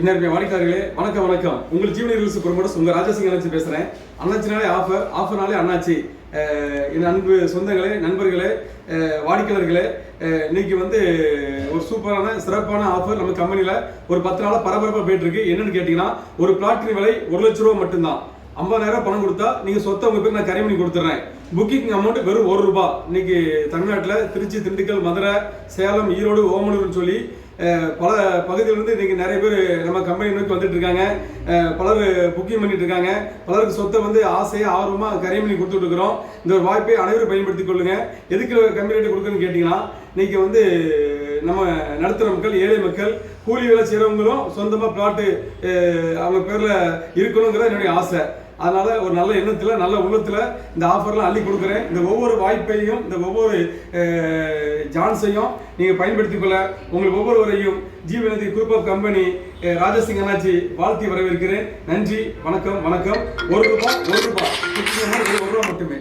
இன்னும் வாடிக்கையாளர்களே வணக்கம் வணக்கம். உங்கள் ஜீவனி ரிலீஸ் ப்ரொமோட்டர்ஸ் உங்கள் ராஜசிங் அண்ணாச்சி பேசுகிறேன் அண்ணாச்சினாலே ஆஃபர் ஆஃபர்னாலே அண்ணாச்சி. என் அன்பு சொந்தங்களே நண்பர்களே வாடிக்கையாளர்களே இன்னைக்கு வந்து ஒரு சூப்பரான சிறப்பான ஆஃபர் நம்ம கம்பெனியில் ஒரு பத்து நாளாக பரபரப்பாக போயிட்டுருக்கு. என்னென்னு கேட்டிங்கன்னா ஒரு பிளாட்டின் விலை ஒரு லட்ச ரூபா மட்டும்தான். ஐம்பதாயிரம் பணம் கொடுத்தா நீங்கள் சொத்தை உங்கள் பேர் நான் கரை பண்ணி கொடுத்துட்றேன் புக்கிங் அமௌண்ட் வெறும் ஒரு ரூபாய் இன்னைக்கு தமிழ்நாட்டில் திருச்சி திண்டுக்கல் மதுரை சேலம் ஈரோடு ஓமலூர்னு சொல்லி பல பகுதியிலிருந்து இன்றைக்கி நிறைய பேர் நம்ம கம்பெனி நோக்கி வந்துட்டு இருக்காங்க. பலர் புக்கிங் பண்ணிட்டு இருக்காங்க. பலருக்கு சொத்தை வந்து ஆசையாக ஆர்வமாக கரை பண்ணி கொடுத்துட்டு இருக்கிறோம். இந்த ஒரு வாய்ப்பை அனைவரும் பயன்படுத்திக் கொள்ளுங்க. எதுக்கு கம்மி ரேட்டு கொடுக்குன்னு கேட்டிங்கன்னா இன்னைக்கு வந்து நம்ம நடுத்தர மக்கள் ஏழை மக்கள் கூலி வேலை செய்கிறவங்களும் சொந்தமாக பிளாட்டு அவங்க பேரில் இருக்கணுங்கிறது என்னுடைய ஆசை. அதனால் ஒரு நல்ல எண்ணத்தில் நல்ல உள்ளத்தில் இந்த ஆஃபர்லாம் அள்ளி கொடுக்குறேன். இந்த ஒவ்வொரு வாய்ப்பையும் இந்த ஒவ்வொரு சான்ஸையும் நீங்கள் பயன்படுத்திக் கொள்ள உங்களுக்கு ஒவ்வொருவரையும் Jeevanadhi group of company Rajasingh அண்ணாச்சி வாழ்த்தி வரவேற்கிறேன். நன்றி வணக்கம் வணக்கம். ஒரு ரூபாய் ஒரு ரூபாய் ஒரு ரூபாய் மட்டுமே.